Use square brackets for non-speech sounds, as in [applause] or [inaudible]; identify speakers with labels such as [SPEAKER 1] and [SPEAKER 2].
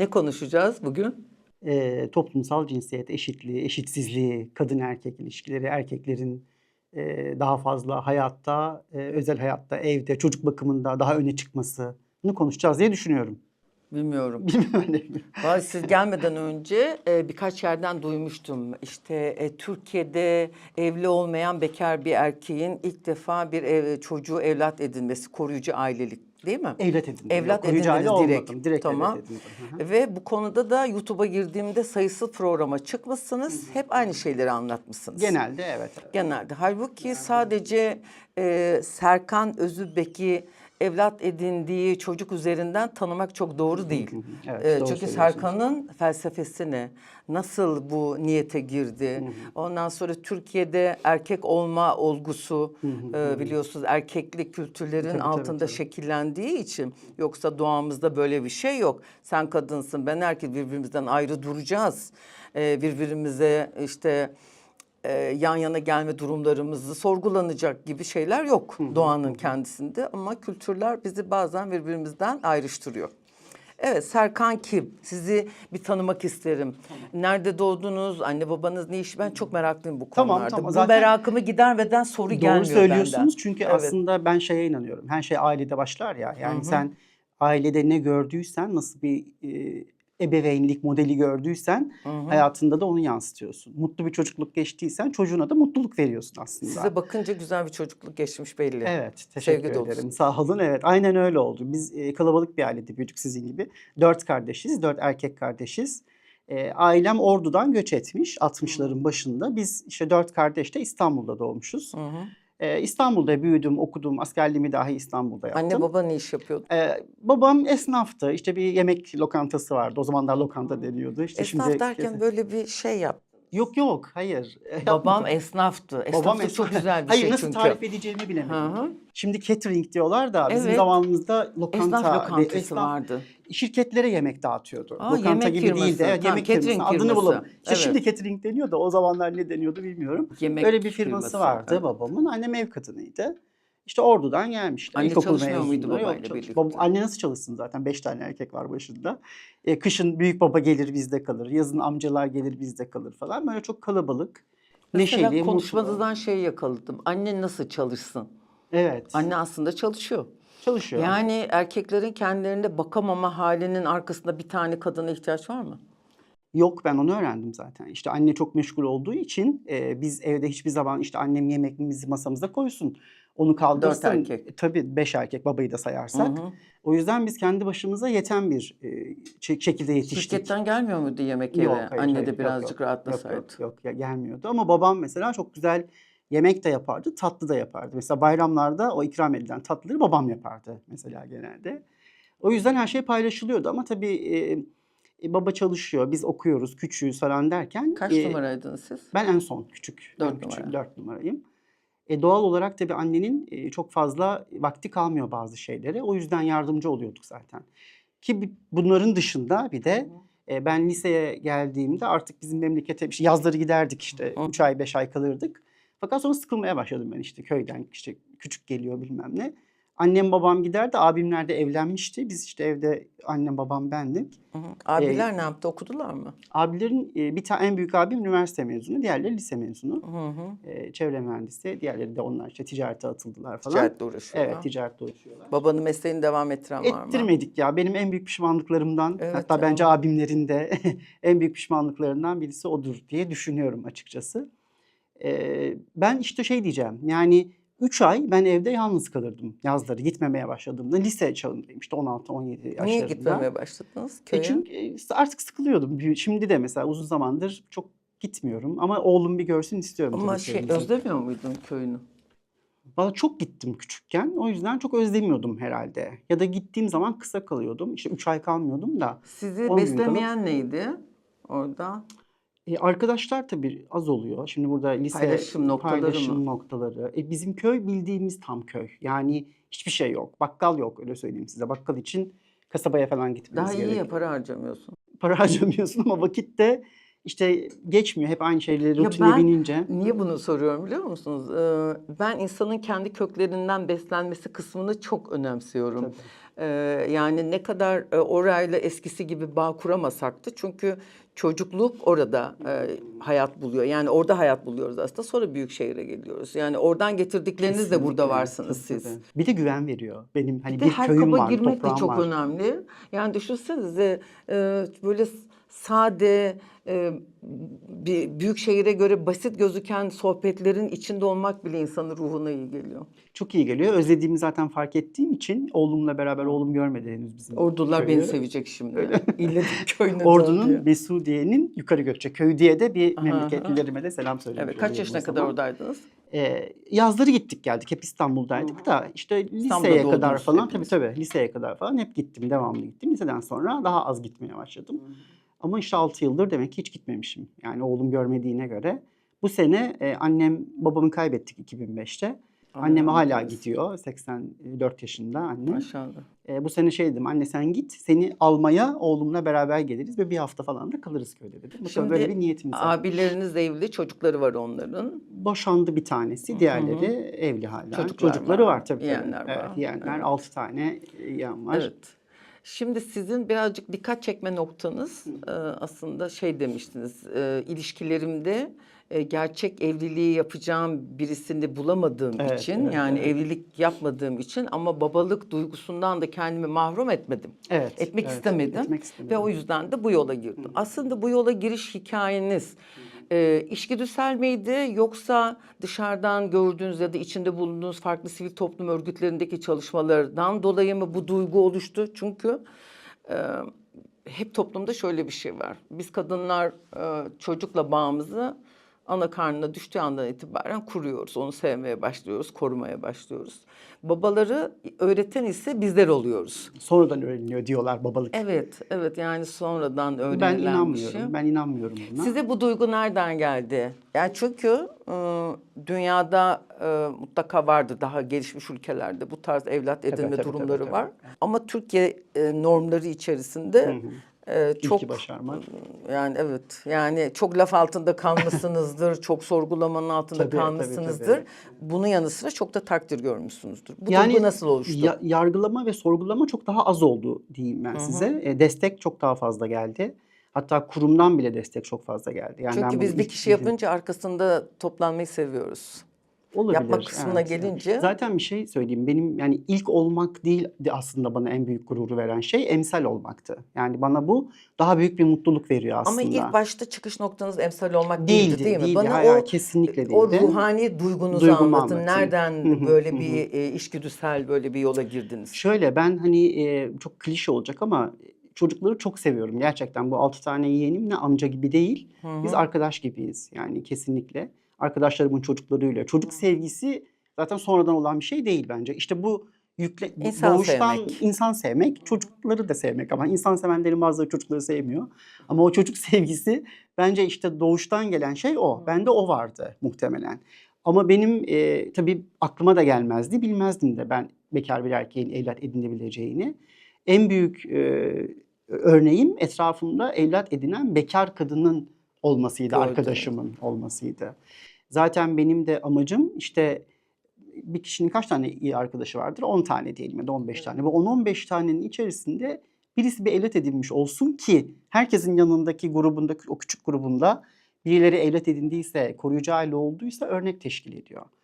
[SPEAKER 1] Ne konuşacağız bugün?
[SPEAKER 2] e, toplumsal cinsiyet eşitliği, eşitsizliği, kadın erkek ilişkileri, erkeklerin e, daha fazla hayatta, e, özel hayatta, evde, çocuk bakımında daha öne çıkmasını konuşacağız diye düşünüyorum.
[SPEAKER 1] Bilmiyorum.
[SPEAKER 2] Bilmiyorum?
[SPEAKER 1] Vallahi siz gelmeden önce e, birkaç yerden duymuştum. İşte e, Türkiye'de evli olmayan bekar bir erkeğin ilk defa bir ev, çocuğu evlat edinmesi, koruyucu ailelik değil mi?
[SPEAKER 2] Evlat edindim.
[SPEAKER 1] Evlat edindiniz direkt.
[SPEAKER 2] olmadım. Direkt
[SPEAKER 1] Tamam.
[SPEAKER 2] evlat edindim. Hı hı.
[SPEAKER 1] Ve bu konuda da YouTube'a girdiğimde sayısız programa çıkmışsınız. Hep aynı şeyleri anlatmışsınız.
[SPEAKER 2] Genelde evet. evet.
[SPEAKER 1] Genelde. Halbuki sadece e, Serkan Özübek'i evlat edindiği çocuk üzerinden tanımak çok doğru değil.
[SPEAKER 2] Evet,
[SPEAKER 1] E,
[SPEAKER 2] doğru
[SPEAKER 1] çünkü. Serkan'ın felsefesi ne? Nasıl bu niyete girdi? Ondan sonra Türkiye'de erkek olma olgusu e, biliyorsunuz erkeklik kültürlerin
[SPEAKER 2] Tabii, tabii,
[SPEAKER 1] altında
[SPEAKER 2] tabii.
[SPEAKER 1] şekillendiği için yoksa doğamızda böyle bir şey yok. Sen kadınsın ben erkek birbirimizden ayrı duracağız. E, birbirimize işte e, yan yana gelme durumlarımızı sorgulanacak gibi şeyler yok doğanın kendisinde ama kültürler bizi bazen birbirimizden ayrıştırıyor. Evet Serkan kim? Sizi bir tanımak isterim. Nerede doğdunuz? Anne babanız ne iş? Ben çok meraklıyım bu
[SPEAKER 2] Tamam,
[SPEAKER 1] konularda.
[SPEAKER 2] tamam.
[SPEAKER 1] Bu
[SPEAKER 2] Zaten
[SPEAKER 1] merakımı gidermeden soru
[SPEAKER 2] Doğru
[SPEAKER 1] gelmiyor
[SPEAKER 2] söylüyorsunuz
[SPEAKER 1] benden.
[SPEAKER 2] çünkü
[SPEAKER 1] Evet.
[SPEAKER 2] aslında ben şeye inanıyorum. Her şey ailede başlar ya. Yani sen ailede ne gördüysen, nasıl bir e, ebeveynlik modeli gördüysen hayatında da onu yansıtıyorsun. Mutlu bir çocukluk geçtiysen çocuğuna da mutluluk veriyorsun aslında.
[SPEAKER 1] Size bakınca güzel bir çocukluk geçmiş belli.
[SPEAKER 2] Evet, teşekkür
[SPEAKER 1] Sevgi
[SPEAKER 2] ederim. Sağ olun. Evet, aynen öyle oldu. Biz e, kalabalık bir ailede büyüdük sizin gibi. Dört kardeşiz, dört erkek kardeşiz. E, ailem Ordu'dan göç etmiş 60'ların başında. Biz işte dört kardeş de İstanbul'da doğmuşuz.
[SPEAKER 1] Hı hı.
[SPEAKER 2] E, İstanbul'da büyüdüm, okudum. Askerliğimi dahi İstanbul'da yaptım.
[SPEAKER 1] Anne baba ne iş yapıyordu?
[SPEAKER 2] E, babam esnaftı. İşte bir yemek lokantası vardı. O zamanlar lokanta deniyordu. İşte
[SPEAKER 1] Esnaf
[SPEAKER 2] şimdi
[SPEAKER 1] derken böyle bir şey yap.
[SPEAKER 2] Yok yok, hayır. [laughs]
[SPEAKER 1] Babam esnaftı. Esnaf
[SPEAKER 2] Babam
[SPEAKER 1] da çok
[SPEAKER 2] esnaf-
[SPEAKER 1] güzel bir
[SPEAKER 2] Hayır,
[SPEAKER 1] şey
[SPEAKER 2] nasıl
[SPEAKER 1] çünkü.
[SPEAKER 2] tarif edeceğimi bilemedim.
[SPEAKER 1] Hı hı.
[SPEAKER 2] Şimdi catering diyorlar da bizim
[SPEAKER 1] Evet.
[SPEAKER 2] zamanımızda lokanta
[SPEAKER 1] Esnaf lokantası
[SPEAKER 2] esnaf
[SPEAKER 1] vardı.
[SPEAKER 2] şirketlere yemek dağıtıyordu.
[SPEAKER 1] Aa,
[SPEAKER 2] Lokanta
[SPEAKER 1] yemek
[SPEAKER 2] gibi değil de
[SPEAKER 1] firması. Tamam,
[SPEAKER 2] yemek
[SPEAKER 1] catering
[SPEAKER 2] firması adını
[SPEAKER 1] firması.
[SPEAKER 2] bulalım. İşte
[SPEAKER 1] Evet.
[SPEAKER 2] şimdi catering deniyor da o zamanlar ne deniyordu bilmiyorum.
[SPEAKER 1] Yemek
[SPEAKER 2] Öyle bir firması,
[SPEAKER 1] firması,
[SPEAKER 2] vardı
[SPEAKER 1] evet.
[SPEAKER 2] babamın. Annem ev kadınıydı. İşte oradan gelmişti.
[SPEAKER 1] Anne
[SPEAKER 2] İlkokul
[SPEAKER 1] çalışmıyor muydu.
[SPEAKER 2] Yok,
[SPEAKER 1] babayla
[SPEAKER 2] çalış-
[SPEAKER 1] birlikte?
[SPEAKER 2] Anne nasıl çalışsın zaten? Beş tane erkek var başında. E, kışın büyük baba gelir bizde kalır. Yazın amcalar gelir bizde kalır falan. Böyle çok kalabalık.
[SPEAKER 1] Mesela
[SPEAKER 2] Neşeli, mutlu.
[SPEAKER 1] konuşmanızdan şey yakaladım. Anne nasıl çalışsın?
[SPEAKER 2] Evet.
[SPEAKER 1] Anne aslında çalışıyor.
[SPEAKER 2] çalışıyor.
[SPEAKER 1] Yani erkeklerin kendilerinde bakamama halinin arkasında bir tane kadına ihtiyaç var mı?
[SPEAKER 2] Yok ben onu öğrendim zaten. İşte anne çok meşgul olduğu için e, biz evde hiçbir zaman işte annem yemeğimizi masamıza koysun. Onu kaldırsın.
[SPEAKER 1] Dört erkek.
[SPEAKER 2] E, Tabii beş erkek babayı da sayarsak.
[SPEAKER 1] Hı hı.
[SPEAKER 2] O yüzden biz kendi başımıza yeten bir e, şekilde yetiştik.
[SPEAKER 1] Şirketten gelmiyor muydu yemek eve?
[SPEAKER 2] Yok, hayır,
[SPEAKER 1] Anne
[SPEAKER 2] hayır,
[SPEAKER 1] de birazcık
[SPEAKER 2] yok.
[SPEAKER 1] rahatlasaydı.
[SPEAKER 2] Yok yok, yok gelmiyordu ama babam mesela çok güzel yemek de yapardı, tatlı da yapardı. Mesela bayramlarda o ikram edilen tatlıları babam yapardı mesela genelde. O yüzden her şey paylaşılıyordu ama tabii e, e, baba çalışıyor, biz okuyoruz, küçüğüz falan derken.
[SPEAKER 1] Kaç
[SPEAKER 2] e,
[SPEAKER 1] numaraydınız siz?
[SPEAKER 2] Ben en son küçük.
[SPEAKER 1] Dört
[SPEAKER 2] en küçük,
[SPEAKER 1] numara.
[SPEAKER 2] dört numarayım. E, doğal olarak tabii annenin e, çok fazla vakti kalmıyor bazı şeylere. O yüzden yardımcı oluyorduk zaten. Ki bunların dışında bir de e, ben liseye geldiğimde artık bizim memlekete işte yazları giderdik işte.
[SPEAKER 1] Hı.
[SPEAKER 2] Üç ay beş ay kalırdık. Fakat sonra sıkılmaya başladım ben işte köyden işte küçük geliyor bilmem ne. Annem babam giderdi. Abimler de evlenmişti. Biz işte evde annem babam bendik.
[SPEAKER 1] Hı hı. Abiler ne yaptı? Okudular mı?
[SPEAKER 2] Abilerin e, bir tane en büyük abim üniversite mezunu, diğerleri lise mezunu.
[SPEAKER 1] Hı hı.
[SPEAKER 2] E, çevre mühendisi, diğerleri de onlar işte ticarete atıldılar falan.
[SPEAKER 1] Ticaretle uğraşıyorlar.
[SPEAKER 2] Evet, ticaretle uğraşıyorlar.
[SPEAKER 1] Babanın mesleğini devam ettiren var mı?
[SPEAKER 2] Ettirmedik ya. Benim en büyük pişmanlıklarımdan,
[SPEAKER 1] Evet,
[SPEAKER 2] hatta
[SPEAKER 1] evet.
[SPEAKER 2] bence abimlerin de [laughs] en büyük pişmanlıklarından birisi odur diye düşünüyorum açıkçası. E, ben işte şey diyeceğim, yani 3 ay ben evde yalnız kalırdım yazları gitmemeye başladığımda. Lise çağındayım işte 16-17 yaşlarında.
[SPEAKER 1] Niye gitmemeye başladınız
[SPEAKER 2] E
[SPEAKER 1] köye?
[SPEAKER 2] çünkü e, artık sıkılıyordum. Şimdi de mesela uzun zamandır çok gitmiyorum ama oğlum bir görsün istiyorum.
[SPEAKER 1] Ama şey
[SPEAKER 2] köyümüzü.
[SPEAKER 1] özlemiyor muydun köyünü?
[SPEAKER 2] Valla çok gittim küçükken. O yüzden çok özlemiyordum herhalde. Ya da gittiğim zaman kısa kalıyordum. İşte 3 ay kalmıyordum da.
[SPEAKER 1] Sizi
[SPEAKER 2] gün kalıp-
[SPEAKER 1] beslemeyen neydi orada?
[SPEAKER 2] E, arkadaşlar tabii az oluyor. Şimdi burada lise
[SPEAKER 1] Paylaşım noktaları
[SPEAKER 2] paylaşım
[SPEAKER 1] mı?
[SPEAKER 2] noktaları. E, bizim köy bildiğimiz tam köy. Yani hiçbir şey yok. Bakkal yok öyle söyleyeyim size. Bakkal için kasabaya falan gitmeniz
[SPEAKER 1] Daha iyi
[SPEAKER 2] gerekiyor.
[SPEAKER 1] ya para harcamıyorsun.
[SPEAKER 2] Para harcamıyorsun ama vakit de işte geçmiyor. Hep aynı şeyleri
[SPEAKER 1] Ya
[SPEAKER 2] rutine
[SPEAKER 1] ben-
[SPEAKER 2] binince.
[SPEAKER 1] Niye bunu soruyorum biliyor musunuz? Ee, ben insanın kendi köklerinden beslenmesi kısmını çok önemsiyorum.
[SPEAKER 2] Tabii.
[SPEAKER 1] Ee, yani ne kadar e, orayla eskisi gibi bağ kuramasak da çünkü çocukluk orada e, hayat buluyor. Yani orada hayat buluyoruz aslında. Sonra büyük şehire geliyoruz. Yani oradan getirdikleriniz de burada
[SPEAKER 2] Kesinlikle,
[SPEAKER 1] varsınız siz.
[SPEAKER 2] kesinlikle. Bir de güven veriyor. Benim hani
[SPEAKER 1] Bir
[SPEAKER 2] bir
[SPEAKER 1] her
[SPEAKER 2] köyüm
[SPEAKER 1] kaba
[SPEAKER 2] var,
[SPEAKER 1] girmek de çok
[SPEAKER 2] var.
[SPEAKER 1] önemli. Yani düşünsenize e, böyle sade, e, bir büyük şehire göre basit gözüken sohbetlerin içinde olmak bile insanın ruhuna iyi geliyor.
[SPEAKER 2] Çok iyi geliyor. Özlediğimi zaten fark ettiğim için oğlumla beraber oğlum görmedi henüz bizim
[SPEAKER 1] Ordular
[SPEAKER 2] köyü.
[SPEAKER 1] beni sevecek şimdi. İlle [laughs] köyüne.
[SPEAKER 2] Ordu'nun Mesudiye'nin yukarı Gökçe köyü diye de bir memleketlilerime de selam söylemiş
[SPEAKER 1] Evet, kaç yaşına kadar oradaydınız?
[SPEAKER 2] Ee, yazları gittik geldik. Hep İstanbul'daydık da işte liseye kadar falan tabii
[SPEAKER 1] hepiniz.
[SPEAKER 2] tabii liseye kadar falan hep gittim. Devamlı gittim. Liseden sonra daha az gitmeye başladım. Ama işte 6 yıldır demek ki hiç gitmemişim. Yani oğlum görmediğine göre. Bu sene e, annem babamı kaybettik 2005'te. Annem hala gidiyor. 84 yaşında annem.
[SPEAKER 1] Maşallah.
[SPEAKER 2] E, bu sene şey dedim anne sen git seni almaya oğlumla beraber geliriz ve bir hafta falan da kalırız köyde dedim.
[SPEAKER 1] Şimdi
[SPEAKER 2] böyle bir niyetimiz var.
[SPEAKER 1] Abileriniz evli, çocukları var onların.
[SPEAKER 2] Boşandı bir tanesi, diğerleri evli hala.
[SPEAKER 1] Çocuklar
[SPEAKER 2] Çocukları
[SPEAKER 1] var,
[SPEAKER 2] var, tabii. tabii.
[SPEAKER 1] yeğenler
[SPEAKER 2] evet,
[SPEAKER 1] var.
[SPEAKER 2] Yeğenler
[SPEAKER 1] Evet.
[SPEAKER 2] 6 tane yeğen var.
[SPEAKER 1] Evet. Şimdi sizin birazcık dikkat çekme noktanız e, aslında şey demiştiniz. e, ilişkilerimde e, gerçek evliliği yapacağım birisini bulamadığım
[SPEAKER 2] Evet,
[SPEAKER 1] için
[SPEAKER 2] evet,
[SPEAKER 1] yani evlilik yapmadığım için ama babalık duygusundan da kendimi mahrum etmedim.
[SPEAKER 2] Evet,
[SPEAKER 1] Etmek
[SPEAKER 2] evet,
[SPEAKER 1] istemedim.
[SPEAKER 2] etmek
[SPEAKER 1] Ve
[SPEAKER 2] istemedim.
[SPEAKER 1] o yüzden de bu yola girdim. Aslında bu yola giriş hikayeniz e, içgüdüsel miydi yoksa dışarıdan gördüğünüz ya da içinde bulunduğunuz farklı sivil toplum örgütlerindeki çalışmalardan dolayı mı bu duygu oluştu? Çünkü e, hep toplumda şöyle bir şey var. Biz kadınlar e, çocukla bağımızı ana karnına düştüğü andan itibaren kuruyoruz. Onu sevmeye başlıyoruz, korumaya başlıyoruz. Babaları öğreten ise bizler oluyoruz.
[SPEAKER 2] Sonradan öğreniliyor diyorlar babalık.
[SPEAKER 1] Evet, evet yani sonradan
[SPEAKER 2] ben
[SPEAKER 1] öğrenilen bir
[SPEAKER 2] inanmıyorum.
[SPEAKER 1] şey.
[SPEAKER 2] Ben inanmıyorum buna.
[SPEAKER 1] Size bu duygu nereden geldi? Yani çünkü e, dünyada e, mutlaka vardır daha gelişmiş ülkelerde bu tarz evlat edinme
[SPEAKER 2] tabii,
[SPEAKER 1] durumları
[SPEAKER 2] tabii, tabii.
[SPEAKER 1] var. Ama Türkiye e, normları içerisinde e, çok
[SPEAKER 2] başarmak.
[SPEAKER 1] yani evet yani çok laf altında kalmışsınızdır, [laughs] çok sorgulamanın altında
[SPEAKER 2] Tabii, tabii,
[SPEAKER 1] kalmışsınızdır.
[SPEAKER 2] tabii.
[SPEAKER 1] Bunun yanı sıra çok da takdir görmüşsünüzdür. Bu
[SPEAKER 2] Yani
[SPEAKER 1] duygu nasıl oluştu?
[SPEAKER 2] ya- yargılama ve sorgulama çok daha az oldu diyeyim ben size. E, destek çok daha fazla geldi. Hatta kurumdan bile destek çok fazla geldi. Yani
[SPEAKER 1] Çünkü biz bir kişi yapınca arkasında toplanmayı seviyoruz.
[SPEAKER 2] Olabilir,
[SPEAKER 1] yapma kısmına gelince-
[SPEAKER 2] Zaten bir şey söyleyeyim. Benim yani ilk olmak değil de aslında bana en büyük gururu veren şey emsal olmaktı. Yani bana bu daha büyük bir mutluluk veriyor aslında.
[SPEAKER 1] Ama ilk başta çıkış noktanız emsal olmak değildi,
[SPEAKER 2] değildi,
[SPEAKER 1] değil mi?
[SPEAKER 2] değildi.
[SPEAKER 1] Bana
[SPEAKER 2] Hayır,
[SPEAKER 1] o
[SPEAKER 2] kesinlikle
[SPEAKER 1] o
[SPEAKER 2] değildi.
[SPEAKER 1] ruhani duygunuzu
[SPEAKER 2] Duygumu
[SPEAKER 1] anlatın.
[SPEAKER 2] anlatayım.
[SPEAKER 1] Nereden böyle bir e, içgüdüsel böyle bir yola girdiniz?
[SPEAKER 2] Şöyle ben hani e, çok klişe olacak ama çocukları çok seviyorum. Gerçekten bu altı tane yeğenimle amca gibi değil. Biz arkadaş gibiyiz yani kesinlikle. Arkadaşlarımın çocuklarıyla. Çocuk sevgisi zaten sonradan olan bir şey değil bence. İşte bu yükle
[SPEAKER 1] İnsan
[SPEAKER 2] doğuştan
[SPEAKER 1] sevmek.
[SPEAKER 2] insan sevmek, çocukları da sevmek ama insan sevenlerin bazıları çocukları sevmiyor. Ama o çocuk [laughs] sevgisi bence işte doğuştan gelen şey o. Bende o vardı muhtemelen. Ama benim e, tabii aklıma da gelmezdi, bilmezdim de ben bekar bir erkeğin evlat edinebileceğini. En büyük e, örneğim etrafımda evlat edinen bekar kadının olmasıydı,
[SPEAKER 1] Gördüm.
[SPEAKER 2] arkadaşımın olmasıydı. Zaten benim de amacım işte bir kişinin kaç tane iyi arkadaşı vardır? 10 tane diyelim ya da 15 tane. Bu 10-15 tanenin içerisinde birisi bir evlat edinmiş olsun ki herkesin yanındaki grubundaki o küçük grubunda birileri evlat edindiyse, koruyucu aile olduysa örnek teşkil ediyor.